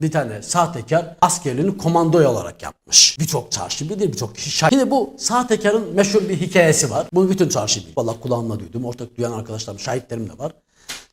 bir tane sahtekar askerliğini komandoya olarak yapmış. Birçok çarşı bilir, birçok kişi şahit. Şimdi bu sahtekarın meşhur bir hikayesi var. Bunu bütün çarşı bilir. Valla kulağımla duydum. Ortak duyan arkadaşlarım, şahitlerim de var.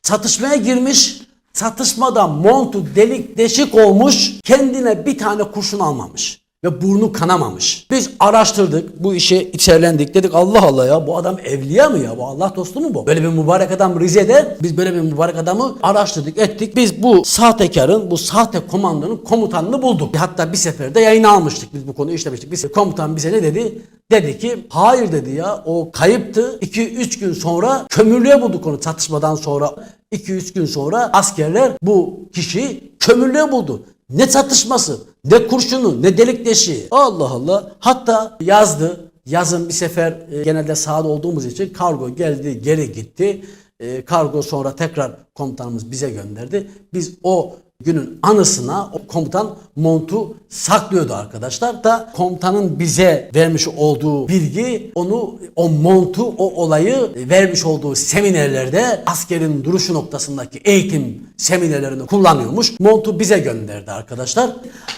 Çatışmaya girmiş, çatışmada montu delik deşik olmuş, kendine bir tane kurşun almamış. Ve burnu kanamamış. Biz araştırdık, bu işe içerlendik. Dedik Allah Allah ya bu adam evliya mı ya? Bu Allah dostu mu bu? Böyle bir mübarek adam Rize'de biz böyle bir mübarek adamı araştırdık, ettik. Biz bu sahtekarın, bu sahte komandonun komutanını bulduk. Hatta bir seferde yayına almıştık. Biz bu konuyu işlemiştik. Biz komutan bize ne dedi? Dedi ki hayır dedi ya o kayıptı. 2-3 gün sonra kömürlüğe bulduk onu çatışmadan sonra. 2-3 gün sonra askerler bu kişiyi kömürlüğe buldu. Ne çatışması, ne kurşunu, ne delik deşiği. Allah Allah. Hatta yazdı. Yazın bir sefer e, genelde sahada olduğumuz için kargo geldi, geri gitti. E, kargo sonra tekrar komutanımız bize gönderdi. Biz o günün anısına o komutan montu saklıyordu arkadaşlar da komutanın bize vermiş olduğu bilgi onu o montu o olayı vermiş olduğu seminerlerde askerin duruşu noktasındaki eğitim seminerlerini kullanıyormuş. Montu bize gönderdi arkadaşlar.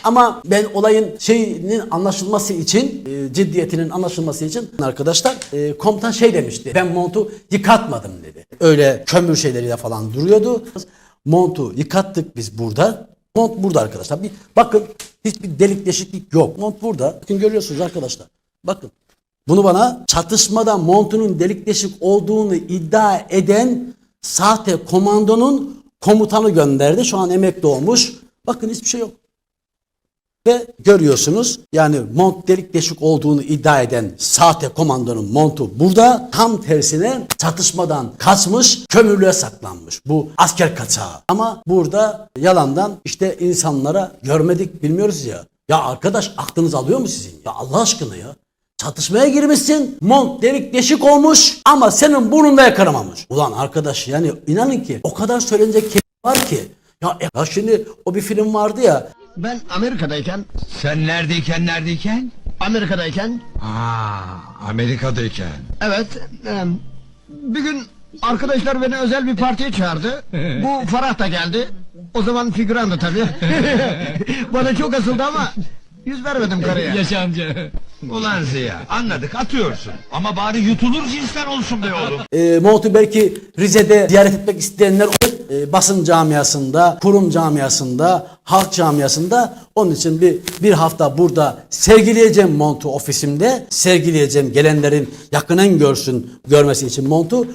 Ama ben olayın şeyinin anlaşılması için e, ciddiyetinin anlaşılması için arkadaşlar e, komutan şey demişti. Ben montu yıkatmadım dedi. Öyle kömür şeyleriyle falan duruyordu. Montu yıkattık biz burada. Mont burada arkadaşlar. Bir bakın hiçbir delik deşiklik yok. Mont burada. Bakın görüyorsunuz arkadaşlar. Bakın. Bunu bana çatışmada montunun delik deşik olduğunu iddia eden sahte komandonun komutanı gönderdi. Şu an emekli olmuş. Bakın hiçbir şey yok. Ve görüyorsunuz yani mont delik deşik olduğunu iddia eden sahte komandonun montu burada tam tersine çatışmadan kaçmış kömürlüğe saklanmış. Bu asker kaçağı. Ama burada yalandan işte insanlara görmedik bilmiyoruz ya. Ya arkadaş aklınız alıyor mu sizin? Ya Allah aşkına ya. Çatışmaya girmişsin, mont delik deşik olmuş ama senin burnunda yakaramamış. Ulan arkadaş yani inanın ki o kadar söylenecek kelime var ki. Ya, ya şimdi o bir film vardı ya Ben Amerika'dayken, Sen neredeyken neredeyken? Amerika'dayken, Aa, Amerika'dayken. evet, e, bir gün arkadaşlar beni özel bir partiye çağırdı. Bu Farah da geldi. O zaman figürandı tabii. Bana çok asıldı ama yüz vermedim karıya. Yaşa amca. Ulan Ziya anladık atıyorsun. Ama bari yutulur cinsten olsun be oğlum. E, Montu belki Rize'de ziyaret etmek isteyenler olur. E, basın camiasında, kurum camiasında, halk camiasında. Onun için bir bir hafta burada sergileyeceğim Montu ofisimde. Sergileyeceğim gelenlerin yakının görsün, görmesi için Montu.